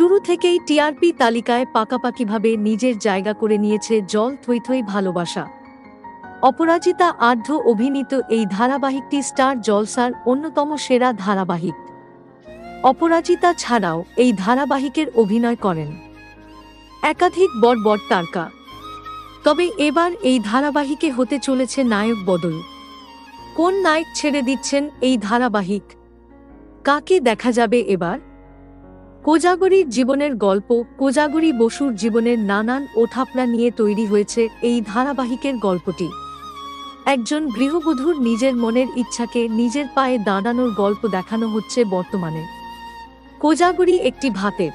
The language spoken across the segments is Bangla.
শুরু থেকেই টিআরপি তালিকায় পাকাপাকিভাবে নিজের জায়গা করে নিয়েছে জল থই থই ভালোবাসা। অপরাজিতা আর্ধ অভিনীত এই ধারাবাহিকটি স্টার জলসার অন্যতম সেরা ধারাবাহিক। অপরাজিতা ছাড়াও এই ধারাবাহিকের অভিনয় করেন। একাধিক বড় তারকা। তবে এবার এই ধারাবাহিকে হতে চলেছে নায়ক বদল। কোন নায়ক ছেড়ে দিচ্ছেন এই ধারাবাহিক? কাকে দেখা যাবে এবার? কোজাগরীর জীবনের গল্প, কোজাগরী বসুর জীবনের নানান ওঠাপড়া নিয়ে তৈরি হয়েছে এই ধারাবাহিকের গল্পটি। একজন গৃহবধূর নিজের মনের ইচ্ছাকে নিজের পায়ে দাঁড়ানোর গল্প দেখানো হচ্ছে বর্তমানে। কোজাগরী একটি ভাতের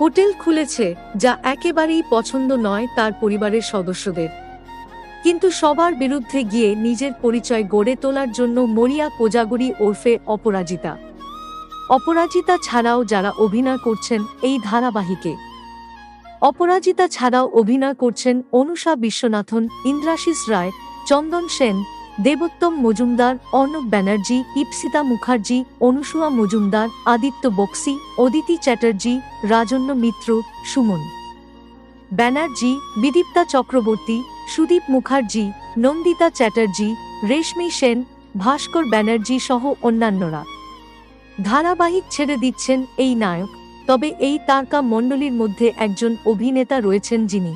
হোটেল খুলেছে, যা একেবারেই পছন্দ নয় তার পরিবারের সদস্যদের। কিন্তু সবার বিরুদ্ধে গিয়ে নিজের পরিচয় গড়ে তোলার জন্য মরিয়া কোজাগরী ওরফে অপরাজিতা। অপরাজিতা ছাড়াও যারা অভিনয় করছেন এই ধারাবাহিকে। অপরাজিতা ছাড়াও অভিনয় করছেন অনুষা বিশ্বনাথন, ইন্দ্রাশিস রায়, চন্দন সেন, দেবোত্তম মজুমদার, অর্ণব ব্যানার্জি, ইপসিতা মুখার্জি অনুসুয়া মজুমদার, আদিত্য বক্সি, অদিতি চ্যাটার্জি, রাজন্য মিত্র, সুমন। ব্যানার্জি, বিদীপ্তা চক্রবর্তী, সুদীপ মুখার্জি, নন্দিতা চ্যাটার্জি, রেশমি সেন, ভাস্কর ব্যানার্জি সহ অন্যান্যরা। ধারাবাহিক ছেড়ে দিচ্ছেন এই নায়ক, তবে এই তারকা মণ্ডলীর মধ্যে একজন অভিনেতা রয়েছেন যিনি।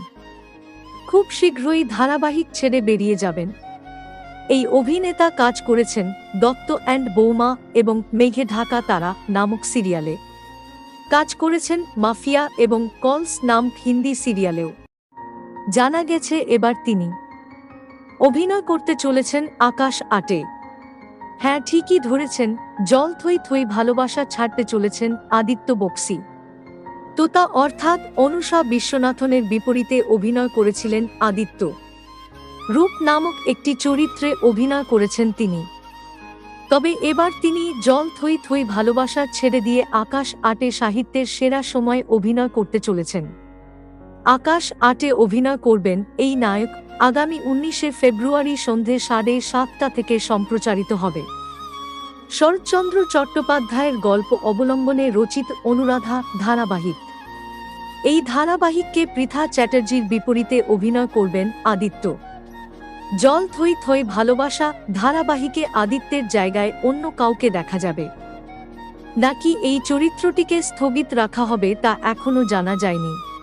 খুব শীঘ্রই ধারাবাহিক ছেড়ে বেরিয়ে যাবেন। এই অভিনেতা কাজ করেছেন দত্ত অ্যান্ড বৌমা এবং মেঘে ঢাকা তারা নামক সিরিয়ালে। কাজ করেছেন মাফিয়া এবং কলস নাম হিন্দি সিরিয়ালেও। জানা গেছে এবার তিনি। অভিনয় করতে চলেছেন আকাশ আটে। হ্যাঁ ঠিকই ধরেছেন। জল থই থই ভালোবাসা ছাড়তে চলেছেন আদিত্য বক্সি। তোতা অর্থাৎ অনুষা বিশ্বনাথনের বিপরীতে অভিনয় করেছিলেন আদিত্য। রূপ নামক একটি চরিত্রে অভিনয় করেছেন তিনি। তবে এবার তিনি জল থই থই ভালোবাসা ছেড়ে দিয়ে আকাশ আটে সাহিত্যের সেরা সময় অভিনয় করতে চলেছেন। আকাশ আটে অভিনয় করবেন এই নায়ক আগামী উনিশে ফেব্রুয়ারি সন্ধে সাড়ে সাতটা থেকে সম্প্রচারিত হবে। শরৎচন্দ্র চট্টোপাধ্যায়ের গল্প অবলম্বনে রচিত অনুরাধা ধারাবাহিক। এই ধারাবাহিককে পৃথা চ্যাটার্জির বিপরীতে অভিনয় করবেন আদিত্য। জল থই থই ভালোবাসা ধারাবাহিকে আদিত্যের জায়গায় অন্য কাউকে দেখা যাবে। নাকি এই চরিত্রটিকে স্থগিত রাখা হবে তা এখনও জানা যায়নি।